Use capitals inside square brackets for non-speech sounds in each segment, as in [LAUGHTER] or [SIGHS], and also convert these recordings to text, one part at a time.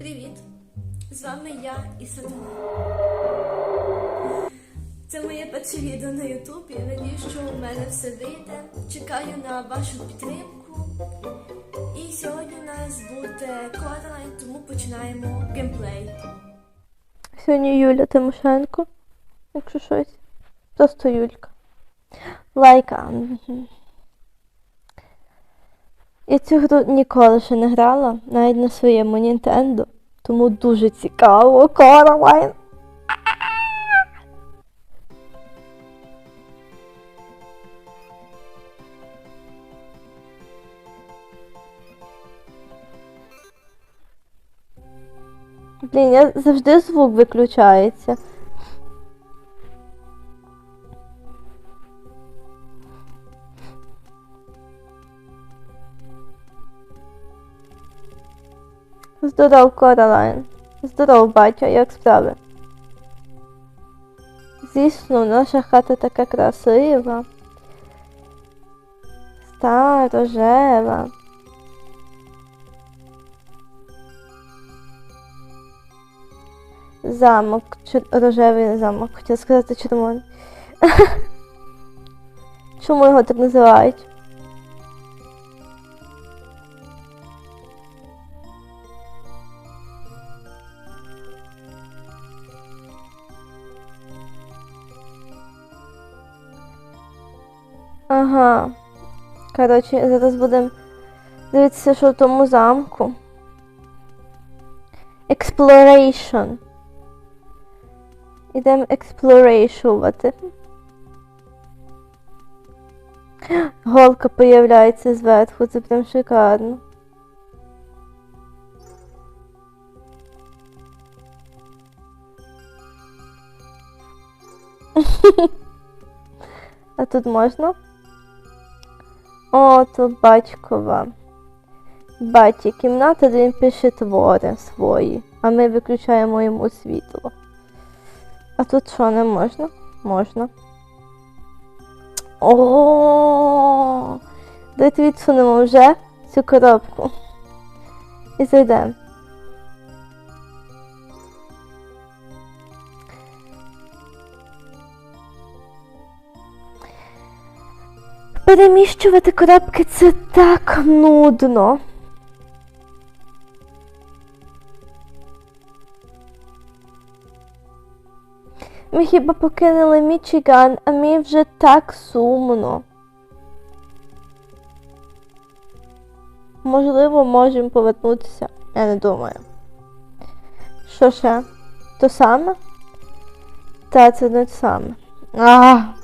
Привіт! З вами я і Сарма. Це моє перше відео на Ютубі. Надіюсь, що у мене все вийде. Чекаю на вашу підтримку. І сьогодні у нас буде Coraline, тому починаємо геймплей. Сьогодні Юля Тимошенко, якщо щось. Просто Юлька. Лайка. Мгм. Я цю гру ніколи ще не грала, навіть на своєму Нінтендо. Тому дуже цікаво. Королайн. Блін, я завжди звук виключається. Здоров, Королайн. Здоров, батько, як справи? Звісно, наша хата така красива. Стара, рожева. Замок, чер- рожевий замок, хотіла сказати червоний. [LAUGHS] Чому його так називають? Ага. Коротше, зараз будемо дивитися, що в тому замку. Exploration. Ідемо експлорейшувати. Голка появляється зверху, це прям шикарно. [LAUGHS] А тут можна? О, то батькова. Баті, кімната, де він пише твори свої, а ми виключаємо йому світло. А тут що не можна? Можна. О, Давайте відсунемо вже цю коробку. І зайдемо. Переміщувати коробки це так нудно. Ми хіба покинули Мічиган, а мені вже так сумно. Можливо, можемо повернутися. Я не думаю. Що ще? То саме? Та, це не те саме. А.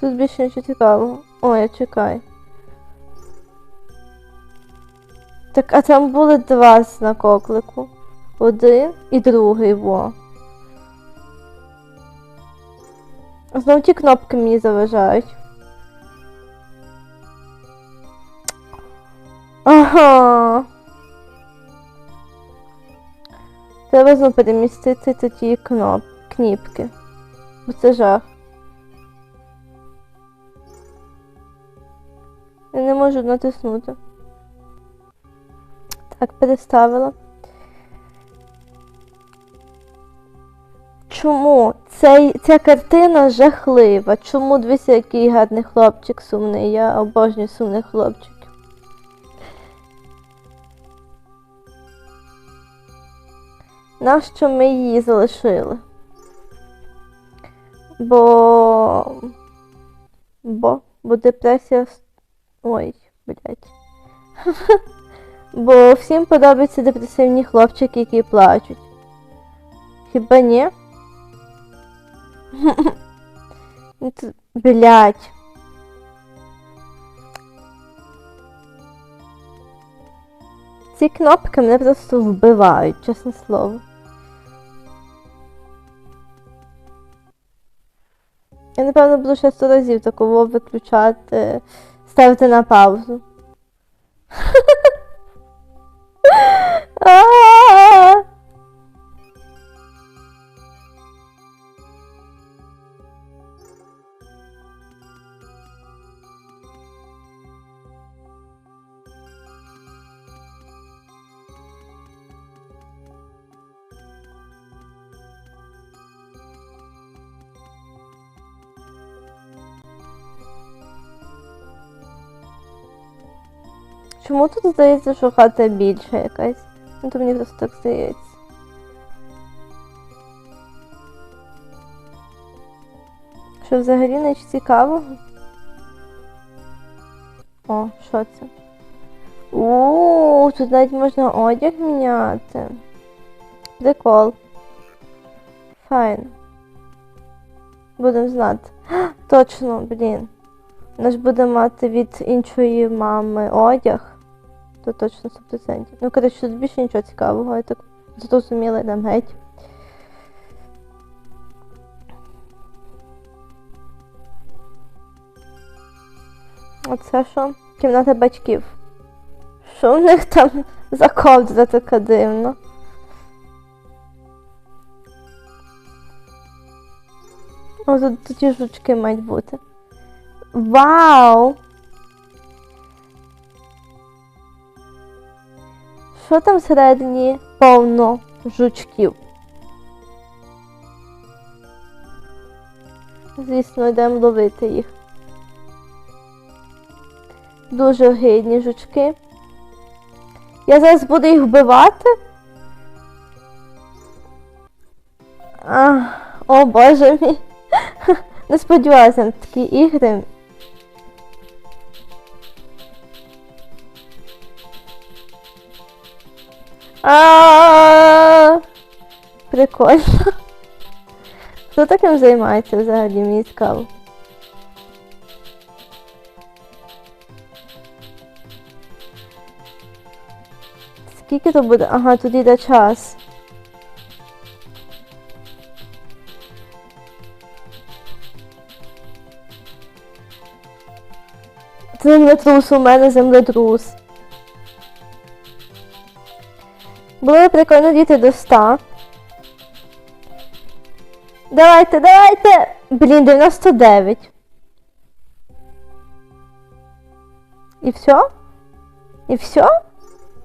Тут більше нічого цікавого. Ой, чекай. Так, а там були два знак. Один і другий, во. Знову ті кнопки мені заважають. Ага. Треба знову перемістити ті кноп... кніпки. Бо це жах. Я не можу натиснути. Так, переставила. Чому? Цей, ця картина жахлива. Чому дивися, який гарний хлопчик сумний. Я обожнюю сумних хлопчиків. Нащо ми її залишили? Бо. Бо. Бо депресія. Ой, блядь. [LAUGHS] Бо всім подобаються депресивні хлопчики, які плачуть. Хіба ні? [LAUGHS] Ну, Блядь. Ці кнопки мене просто вбивають, чесне слово. Я напевно буду ще сто разів такого виключати, ставити на паузу. Чому тут здається, що хата більша якась? Ну то мені просто так здається. Що взагалі не цікавого? О, що це? У, тут навіть можна одяг міняти. Прикол. Файн. Будемо знати. Точно, блін. Наш буде мати від іншої мами одяг. То точно 100%. Ну, коротше, тут більше нічого цікавого, я так зрозуміла, йдемо геть. А це що? Кімната батьків. Що в них там [LAUGHS] за ковдра така дивна? О, тут такі жучки мають бути. Вау! Що там всередині повно жучків? Звісно, йдемо ловити їх. Дуже гидні жучки. Я зараз буду їх вбивати. А, о боже мій. [LAUGHS] Не сподівалася на такі ігри. А Прикольно. Хто таким займається взагалі, мені цікаво. Скільки то буде? Ага, тут йде час. Землетрус у мене землетрус. Прикольно діти до 100. Давайте, давайте! Блін, 99. І все? І все?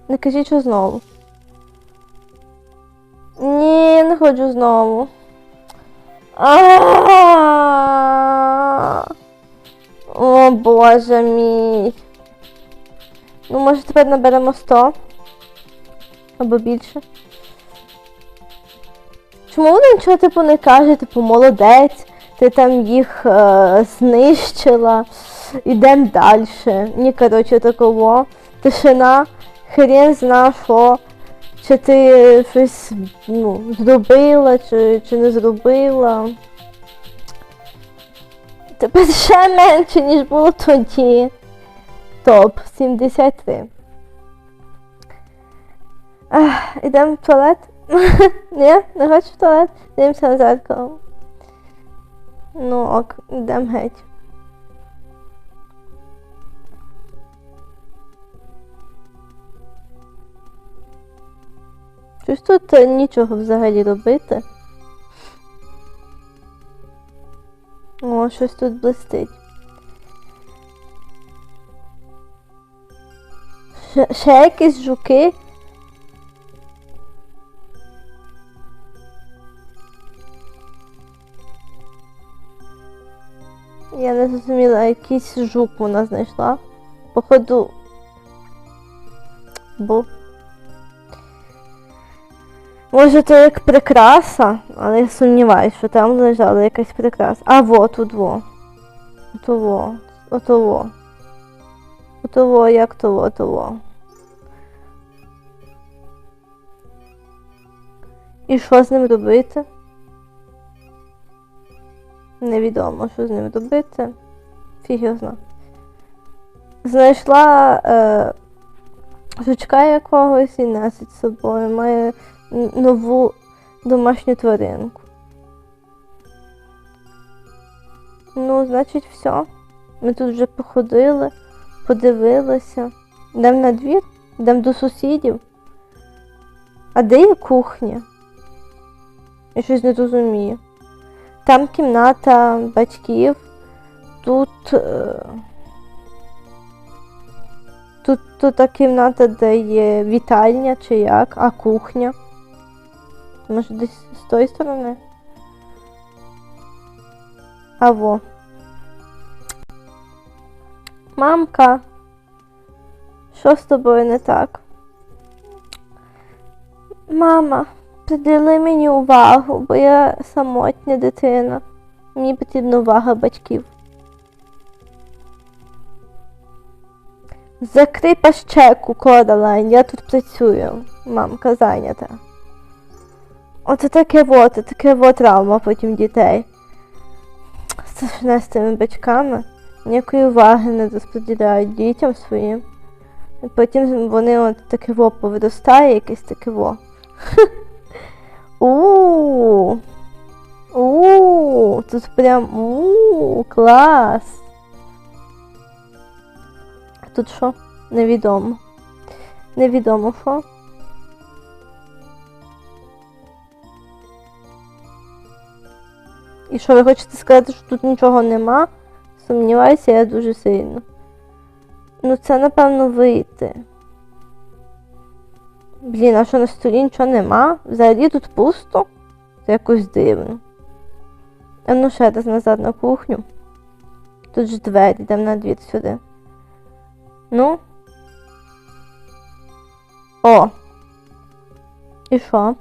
Не кажіть, що знову. Ні, не хочу знову. О боже мій. Ну, може тепер наберемо 100? Або більше. Чому вона нічого типу не каже, типу, молодець, ти там їх е, знищила, ідемо далі. Ні, коротше, такого. Тишина, хрен зна що. Чи ти щось ну, зробила, чи, чи не зробила. Тепер ще менше, ніж було тоді. Топ 73. Ах, Ідемо в туалет. [LAUGHS] Ні, не хочу в туалет. Дивимося на зеркало. Ну ок, йдемо геть. Щось тут е, нічого взагалі робити. О, щось тут блистить. Ще, ще якісь жуки. Якийсь жук вона знайшла. Походу. Був. Може, то як прикраса, але я сумніваюся, що там лежала якась прикраса. А во, тут во. Отово. Отово. Отово, як того, того. І що з ним робити? Невідомо, що з ним робити. Фіг. Знайшла е, жучка якогось і носить з собою. Має нову домашню тваринку. Ну, значить, все. Ми тут вже походили, подивилися. Йдемо на двір, йдемо до сусідів. А де є кухня? Я щось не розумію. Там кімната батьків, тут. Е... Тут, тут та кімната, де є вітальня чи як, а кухня. Може десь з тої сторони? А во. Мамка. Що з тобою не так? Мама, приділи мені увагу, бо я самотня дитина. Мені потрібна увага батьків. Закрий пащеку, Кодалайн, я тут працюю. Мамка зайнята. Оце таке вот, таке вот травма потім дітей. Страшне з цими батьками. Ніякої уваги не розподіляють дітям своїм. І потім вони от таке во повиростає, якесь таке во. [LAUGHS] У. У, тут прям у, клас. Тут що? Невідомо. Невідомо що. І що ви хочете сказати, що тут нічого нема? Сумніваюся, я дуже сильно. Ну це напевно вийти. Блін, а що на столі нічого нема? Взагалі тут пусто. Це якось дивно. А ну ще раз назад на кухню. Тут ж двері, йдемо на двір сюди. Ну. О. І що?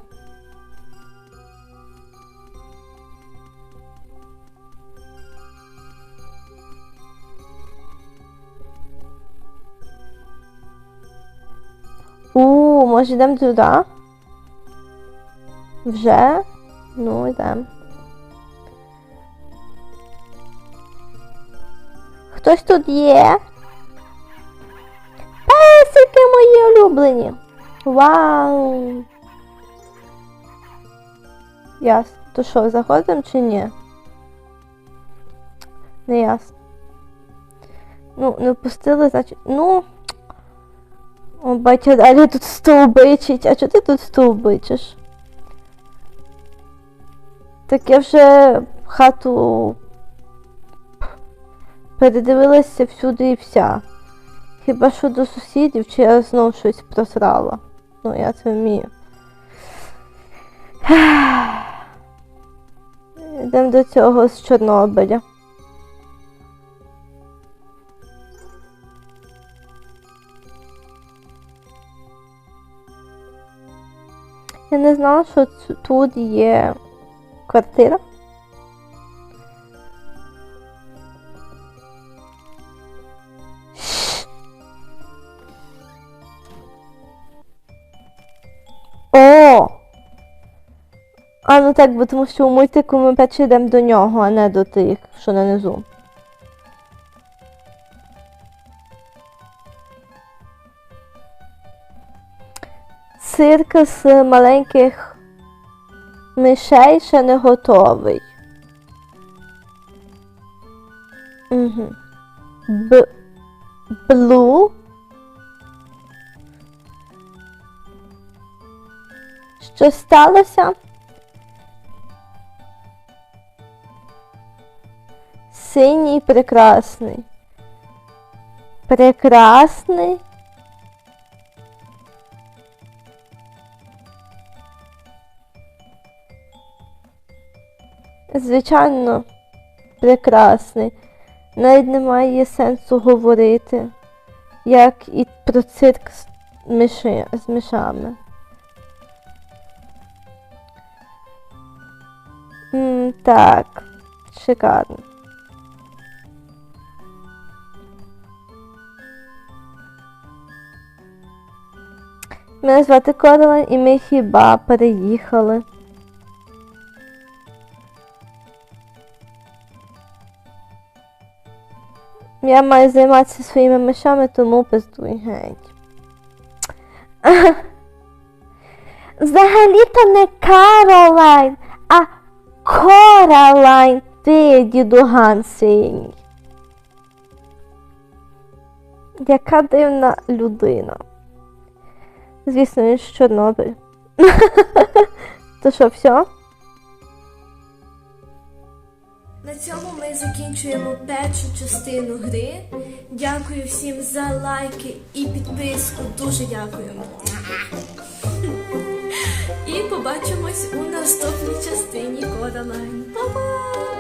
У, може йдемо туди? Вже? Ну, йдемо. Хтось тут є? Песики мої улюблені. Вау. Ясно. То що, заходимо чи ні? Не ясно. Ну, не впустили, значить. Ну. О, батя далі тут стовбичить. А чого ти тут стовбичиш? Так я вже хату передивилася всюди і вся. Хіба що до сусідів, чи я знов щось просрала. Ну, я це вмію. [SIGHS] Йдемо до цього з Чорнобиля. Я не знала, що тут є квартира. Ну так, бо тому що у мультику ми перше йдемо до нього, а не до тих, що нанизу. Цирк з маленьких мишей ще не готовий. Угу. Б... Блу. Що сталося? Синій прекрасний. Прекрасний. Звичайно, прекрасний. Навіть немає сенсу говорити, як і про цирк з, миши, з мишами. М, так, шикарно. Мене звати Королен і ми хіба переїхали. Я маю займатися своїми мишами, тому пиздуй геть. [LAUGHS] Взагалі-то не Каролайн, а Коралайн, ти, дідуган синій. Яка дивна людина. Звісно, він з Чорнобиль. [LAUGHS] То що, все? На цьому ми закінчуємо першу частину гри. Дякую всім за лайки і підписку. Дуже дякуємо. [LAUGHS] І побачимось у наступній частині Coraline. Па-па!